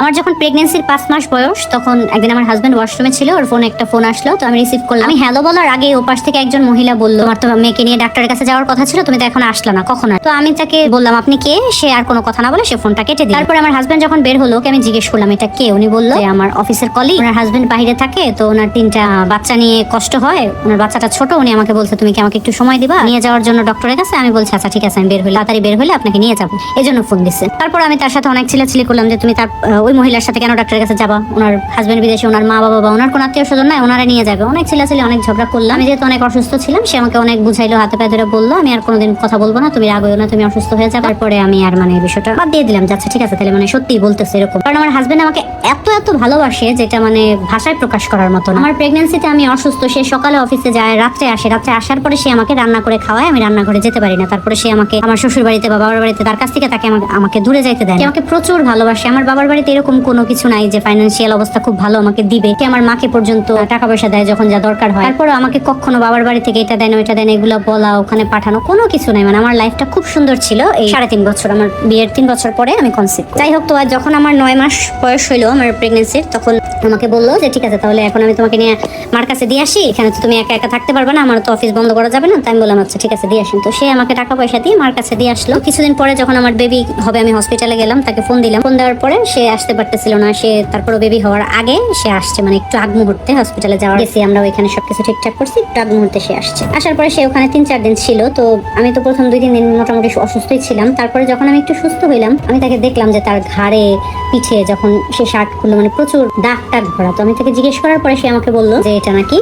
আমার যখন প্রেগনেন্সির পাঁচ মাস বয়স, তখন একদিন আমার হাজবেন্ড ওয়াশরুমে ছিল, ওর ফোনে একটা ফোন আসলো, তো আমি রিসিভ করলাম। আমি হ্যালো বলার আগে ও পাশ থেকে একজন মহিলা বলল আমার তো মেয়েকে নিয়ে ডাক্তারের কাছে যাওয়ার কথা ছিল, তুমি তো এখন আসলো না, কখন তো আমি তাকে বললাম, আপনি কে? সে আর কোনো কথা না বলে সে ফোনটা কেটে দিল। তারপরে আমার হাজবেন্ড যখন বের হলো আমি জিজ্ঞেস করলাম, এটা কে? উনি বলল আমার অফিসের কলিগ ওনার হাজবেন্ড বাইরে থাকে, তো ওনার তিনটা বাচ্চা নিয়ে কষ্ট হয়, ওনার বাচ্চাটা ছোট, উনি আমাকে বলছে, তুমি কি আমাকে একটু সময় দিবা? নিয়ে যাওয়ার জন্য ডক্টরের কাছে, আমি বলছি আচ্ছা ঠিক আছে, আমি বের হলে তাড়াতাড়ি বের হলে আপনাকে নিয়ে যাব। এই জন্য ফোন দিচ্ছে তারপর আমি তার সাথে অনেক ছিলাছিলি করলাম যে, তুমি তার ওই মহিলার সাথে কেন ডাক্তারের কাছে যাবা? ওনার হাজবেন্ড বিদেশে, ওনার মা বাবা বা ওনার কোনো আত্মীয় স্বজন নাই, ওনারা নিয়ে যাবে। অনেক ছিলাছিলি, অনেক ঝগড়া করলাম। আমি যেহেতু অনেক অসুস্থ ছিলাম, সে আমাকে অনেক বুঝাইলো, হাতে পায়ে ধরে বলল, আমি আর কোনোদিন কথা বলব না, তুমি রাগ না, তুমি অসুস্থ হয়ে যাবে। তারপরে আমি আর মানে বিষয়টা বাদ দিয়ে দিলাম যাচ্ছে ঠিক আছে, তাহলে মানে সত্যিই বলতেছে এরকম। কারণ আমার হাজবেন্ড আমাকে এত এত ভালোবাসে, যেটা মানে ভাষায় প্রকাশ করার মতো। আমার প্রেগনেন্সিতে আমি অসুস্থ, সে সকালে অফিসে যায়, রাত্রে আসে। রাত্রে আসার পরে সে আমাকে রান্না করে খাওয়ায়, আমি রান্না রান্নাঘরে যেতে পারি না। তারপরে সে আমাকে, আমার শ্বশুর বাড়িতে বাবার বাড়িতে, তার কাছ থেকে তাকে আমাকে দূরে যাইতে দেয় আমাকে প্রচুর ভালোবাসে। আমার বাবার বাড়িতে এরকম কোনো কিছু নাই যে ফাইন্যান্সিয়াল অবস্থা খুব ভালো আমাকে দিবে। কি আমার মাকে পর্যন্ত টাকা পয়সা দেয় যখন যা দরকার হয়। তারপরে আমাকে কখনো বাবার বাড়ি থেকে এটা দেন, ওইটা দেন, এগুলো বলা, ওখানে পাঠানো, কোনো কিছু নাই। মানে আমার লাইফটা খুব সুন্দর ছিল এই সাড়ে তিন বছর। আমার বিয়ের তিন বছর পরে আমি কনসিভ যাই হোক, তো আর যখন আমার নয় মাস বয়স হইল আমার প্রেগনেন্সির তখন আমাকে বলল যে, ঠিক আছে, তাহলে এখন আমি তোমাকে নিয়ে মার কাছে দিয়ে আসি। এখানে তো তুমি একা একা থাকতে পারবে না, আমার তো অফিস বন্ধ করা যাবে না। তাই আমি বললাম আচ্ছা ঠিক আছে, দিয়ে আসেন। তো সে আমাকে টাকা পয়সা দিয়ে মার কাছে দিয়ে আসলো। কিছুদিন পরে যখন আমার বেবি হবে, আমি হসপিটালে গেলাম, তাকে ফোন দিলাম। ফোন দেওয়ার পরে সে আসতে পারতেছিল না। সে তারপরে বেবি হওয়ার আগে সে আসছে মানে একটু আগ মুহূর্তে হসপিটালে যাওয়ার। গেছি আমরা ওইখানে সবকিছু ঠিকঠাক করছি, একটু আগ মুহূর্তে সে আসছে। আসার পরে সে ওখানে তিন চার দিন ছিল, তো আমি তো প্রথম দুই তিন দিন মোটামুটি অসুস্থই ছিলাম। তারপরে যখন আমি একটু সুস্থ হইলাম, আমি তাকে দেখলাম যে তার ঘাড়ে পিঠে যখন সে শার্ট খুললো মানে প্রচুর দাগ টাগ ঘোড়া তো আমি তাকে জিজ্ঞেস করার পরে সে আমাকে বলল যে এটা নাকি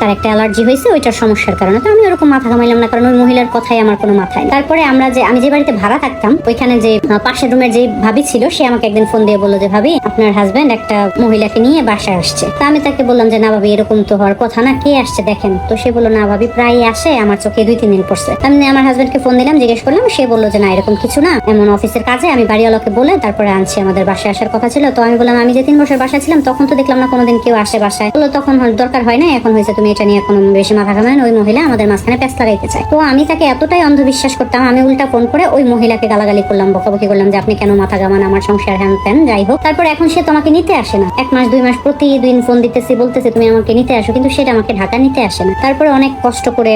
তার একটা অ্যালার্জি হয়েছে, ওইটার সমস্যার কারণে। তো আমি ওরকম মাথা ঘামাইলাম না, কারণ ওই মহিলার কথাই আমার কোনো মাথায় তারপরে আমরা যে, আমি যে বাড়িতে ভাড়া থাকতাম, ওইখানে যে পাশের রুমের যে ভাবি ছিল, সে আমাকে একদিন ফোন দিয়ে বলল যে, ভাবি, আপনার হাজবেন্ড একটা মহিলাকে নিয়ে বাসায় আসছে। তা আমি তাকে বললাম যে, না ভাবি, এরকম তো হওয়ার কথা না, কে আসছে দেখেন। তো সে বলল, না ভাবি প্রায় আসে, আমার চোখে দুই, তিন দিন পড়ছে। আমি আমার হাজবেন্ডকে ফোন দিলাম, জিজ্ঞেস করলাম, সে বলল যে, না, এরকম কিছু না, এমন অফিসের কাজে আমি বাড়িওয়ালাকে বলে তারপরে আনছি, আমাদের বাসায় আসার কথা ছিল। তো আমি বললাম, আমি যে তিন বছর বাসায় ছিলাম, তখন তো দেখলাম না কোনোদিন কেউ আসে বাসায়। বলল, তখন দরকার হয় না এখন হয়েছে তুমি এটা নিয়ে কোনো বেশি মাথা ঘামান ওই মহিলা আমাদের মাঝখানে পেস্তা লাগাইতে চায়। তো আমি তাকে এতটাই অন্ধবিশ্বাস করতাম, আমি উল্টা ফোন করে ওই মহিলাকে গালাগালি করলাম, বকাবকি করলাম যে, আপনি কেন মাথা ঘামান? আমার সংসার হ্যান ত্যান, যাই হোক। তারপর এখন সে তোমাকে নিতে আসে না। এক মাস, দুই মাস প্রতিদিন ফোন দিতেছি, বলতেছে, তুমি আমাকে নিতে আসো। কিন্তু সেটা আমাকে ঢাকা নিতে আসে না। তারপরে অনেক কষ্ট করে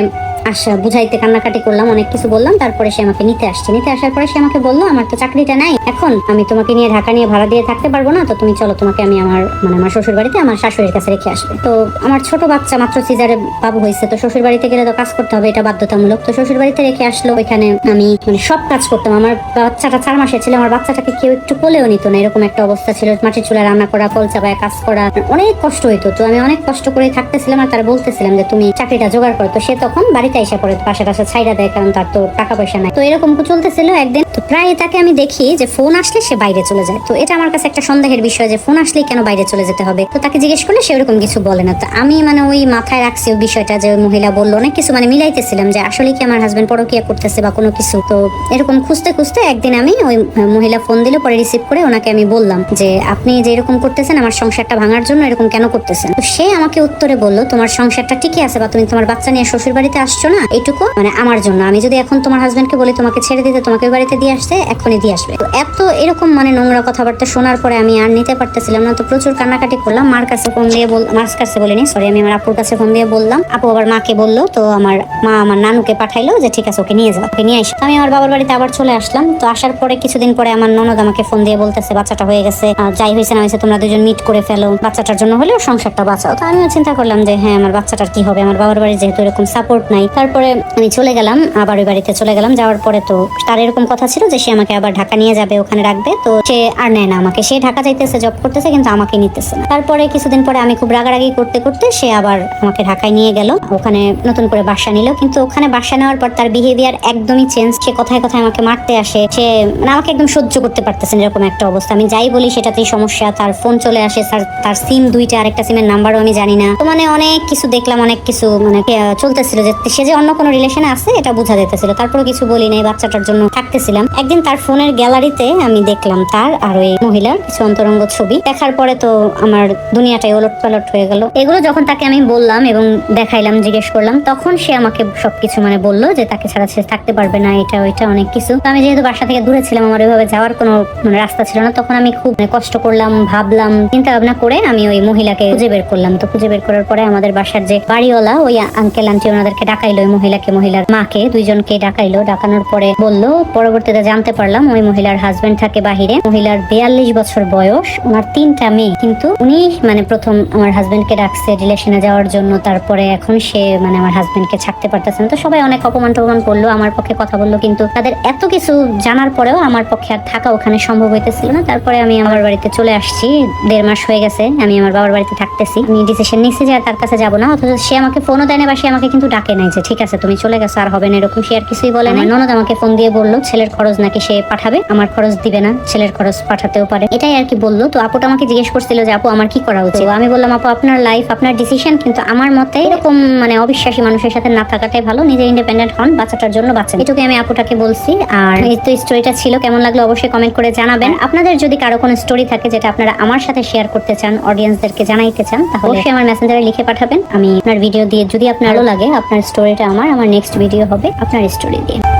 আসা বুঝাইতে কান্নাকাটি করলাম, অনেক কিছু বললাম, তারপরে সে আমাকে নিতে আসছে। নিতে আসার পরে সে আমাকে বলল, আমার তো চাকরিটা নাই, এখন আমি তোমাকে নিয়ে ঢাকা নিয়ে ভাড়া দিয়ে থাকতে পারব না, তো তুমি চলো, তোমাকে আমি আমার মানে আমার শ্বশুর বাড়িতে আমার শাশুড়ির কাছে রেখে আসবে। তো আমার ছোট বাচ্চা মাত্র সিজারে বাবু হয়েছে, তো শ্বশুর বাড়িতে গেলে তো কাজ করতে হবে, এটা বাধ্যতামূলক। তো শ্বশুর বাড়িতে রেখে আসলো, ওইখানে আমি মানে সব কাজ করতাম। আমার বাচ্চাটা চার মাসের ছিল, আমার বাচ্চাটাকে কেউ একটু কোলেও নিত না, এরকম একটা অবস্থা ছিল, মাটির চুলা রান্না করা কল চাপায় কাজ করা, অনেক কষ্ট হইতো। তো আমি অনেক কষ্ট করে থাকতেছিলাম আর তারা বলতেছিলাম যে, তুমি চাকরিটা জোগাড় করো। তো সে তখন বাড়িতে এসে পড়ে পাশে পাশে ছাইরা দেয়, কারণ তার তো টাকা পয়সা নাই। তো এরকম চলতেছিল একদিন। তো প্রায় তাকে আমি দেখি যে ফোন আসলে সে বাইরে চলে যায়। তো এটা আমার কাছে একটা সন্দেহের বিষয় যে ফোন আসলেই কেন বাইরে চলে যেতে হবে? তো তাকে জিজ্ঞেস করলে সে ওরকম কিছু বলে না। তো আমি মানে ওই মাথায় রাখছি ওই বিষয়টা যে মহিলা বলল, অনেক কিছু মানে মিলাইতেছিলাম যে আসলে কি আমার হাজবেন্ড পরকিয়া করতেছে বা কোনো কিছু। তো এরকম খুঁজতে খুঁজতে একদিন আমি ওই মহিলা ফোন দিল, পরে রিসিভ করে ওনাকে আমি বললাম যে, আপনি যে এরকম করতেছেন, আমার সংসারটা ভাঙার জন্য এরকম কেন করতেছেন? তো সে আমাকে উত্তরে বলল, তোমার সংসারটা ঠিকই আছে বা তুমি তোমার বাচ্চা নিয়ে শ্বশুর বাড়িতে আসছো না? এইটুকু? মানে আমার জন্য। আমি যদি এখন তোমার হাজবেন্ডকে বলি, তোমাকে ছেড়ে দিতে, তোমাকে বাড়িতে দিয়ে আসতে এখনই দিয়ে আসবে। তো এত এরকম মানে নোংরা কথাবার্তা শোনার পরে আমি আর নিতে পারতেছিলাম না। তো প্রচুর কান্নাকাটি করলাম। মার কাছে ফোন দিয়ে মার কাছে বলিনি সরি আমি আমার আপুর কাছে ফোন দিয়ে বললাম। আপু আবার মাকে বলল, তো আমার মা আমার নানুকে পাঠাইলো যে, ঠিক আছে, ওকে নিয়ে যাও ওকে নিয়ে আসো আমি আমার বাবার বাড়িতে আবার চলে আসলাম। তো আসার পরে কিছুদিন পরে আমার ননদ আমাকে ফোন দিয়ে বলতেছে, বাচ্চাটা হয়ে গেছে যাই হয়েছে না হয়েছে, তোমরা দুজন মিট করে ফেলো। বাচ্চাটার জন্য হলেও সংসারটা বাঁচাও। তো আমিও চিন্তা করলাম যে হ্যাঁ আমার বাচ্চাটার কি হবে? আমার বাবার বাড়ি যেহেতু এরকম সাপোর্ট নাই তারপরে আমি চলে গেলাম, আবার ওই বাড়িতে চলে গেলাম। যাওয়ার পরে তো তার এরকম কথা ছিল যে সে আমাকে আবার ঢাকা নিয়ে যাবে, ওখানে রাখবে। তো সে আর নেয় না আমাকে। সে ঢাকা যাইতেছে জব করতেছে, কিন্তু আমাকে নিতেছে না। তারপরে কিছুদিন পরে আমি খুব রাগারাগি করতে করতে সে আবার আমাকে ঢাকায় নিয়ে গেল। ওখানে নতুন করে বাসা নিল। কিন্তু ওখানে বাসা নেওয়ার পর তার বিহেভিয়ার একদমই চেঞ্জ সে কথায় কথায় আমাকে মারতে আসে। সে মানে আমাকে একদম সহ্য করতে পারতেছে এরকম একটা অবস্থা। আমি যাই বলি সেটাতেই সমস্যা। তার ফোন চলে আসে। তার সিম দুইটা, আরেকটা সিমের নাম্বারও আমি জানি না। তো মানে অনেক কিছু দেখলাম, অনেক কিছু মানে চলতেছিল যে সে যে অন্য কোনো রিলেশনে আছে, এটা বোঝা যেতেছিল। তারপরে কিছু বলি নাই, বাচ্চাটার জন্য থাকতেছিলাম। একদিন তার ফোনের গ্যালারিতে আমি দেখলাম তার আর ওই মহিলার কিছু অন্তরঙ্গ ছবি। দেখার পরে তো আমার দুনিয়াটাই ওলট পালট হয়ে গেল। এগুলো যখন তাকে আমি বললাম এবং দেখাইলাম, জিজ্ঞেস করলাম, তখন সে আমাকে সবকিছু মানে বলল যে তাকে ছাড়া সে থাকতে পারবে না, এটা, ওইটা অনেক কিছু। আমি যেহেতু বাসা থেকে দূরে ছিলাম, আমার ওইভাবে যাওয়ার কোনো মানে রাস্তা ছিল না, তখন আমি খুব মানে কষ্ট করলাম, ভাবলাম চিন্তা ভাবনা করে আমি ওই মহিলাকে খুঁজে বের করলাম। তো খুঁজে বের করার পরে আমাদের বাসার যে বাড়িওয়ালা, ওই আঙ্কেল আন্টি ওনাদেরকে ডাকাইলো ওই মহিলাকে, মহিলার মাকে। দুইজনকে ডাকাইলো, ডাকানোর পরে বলল, পরবর্তীতে জানতে পারলাম ওই মহিলার হাজবেন্ড থাকে বাহিরে। মহিলার বিয়াল্লিশ বছর বয়স, ওনার তিনটা মেয়ে। কিন্তু উনি মানে প্রথম আমার হাজবেন্ডকে ডাকছে রিলেশনে যাওয়ার জন্য, তারপরে এখন সে মানে আমার হাজবেন্ডকে ছাড়তে পারতেছে তো সবাই অনেক অপমান টপমান করল, আমার পক্ষে কথা বলল, কিন্তু তাদের এত কিছু জানার পরেও আমার পক্ষে আর থাকা ওখানে সম্ভব হইতেছিল না। তারপরে আমি আমার বাড়িতে চলে আসছি, দেড় মাস হয়ে গেছে, আমি আমার বাবার বাড়িতে থাকতেছি। আমি ডিসিশন নিচ্ছি যে তার কাছে যাব না, অথচ সে আমাকে ফোনও দেয় না বা সে আমাকে কিন্তু ডাকে নাই যে ঠিক আছে তুমি চলে গেছো আর হবে না এরকম। সে আর কিছুই বলে না ননদ আমাকে ফোন দিয়ে বলল ছেলের খরচ নাকি সে পাঠাবে? আমার খরচ দিবে না ছেলের খরচ পাঠাতেও পারে। এটাই আর কি বলল। তো আপুটা আমাকে জিজ্ঞেস করছিল যে আপু আমার কি করা উচিত? আমি বললাম আপু আপনার লাইফ আপনার ডিসিশন কিন্তু আমার মতে এরকম মানে অবিশ্বাসী মানুষের সাথে না থাকাটাই ভালো। নিজে ইন্ডিপেন্ডেন্ট হন বাচ্চাটার জন্য বাচ্চা এটুকু আমি আপুটাকে বলছি। আর এই তো স্টোরিটা ছিল কেমন লাগল অবশ্যই কমেন্ট করে জানাবেন। আপনাদের যদি কারও কোনো স্টোরি থাকে যেটা আপনারা আমার সাথে শেয়ার করতে চান অডিয়েন্সদেরকে জানাইতে চান তাহলে অবশ্যই। আমার মেসেঞ্জারে লিখে পাঠাবেন। আমি আপনার ভিডিও দিয়ে যদি আপনারও লাগে আপনার স্টোরিটা আমার আমার নেক্সট ভিডিও হবে আপনার স্টোরি দিয়ে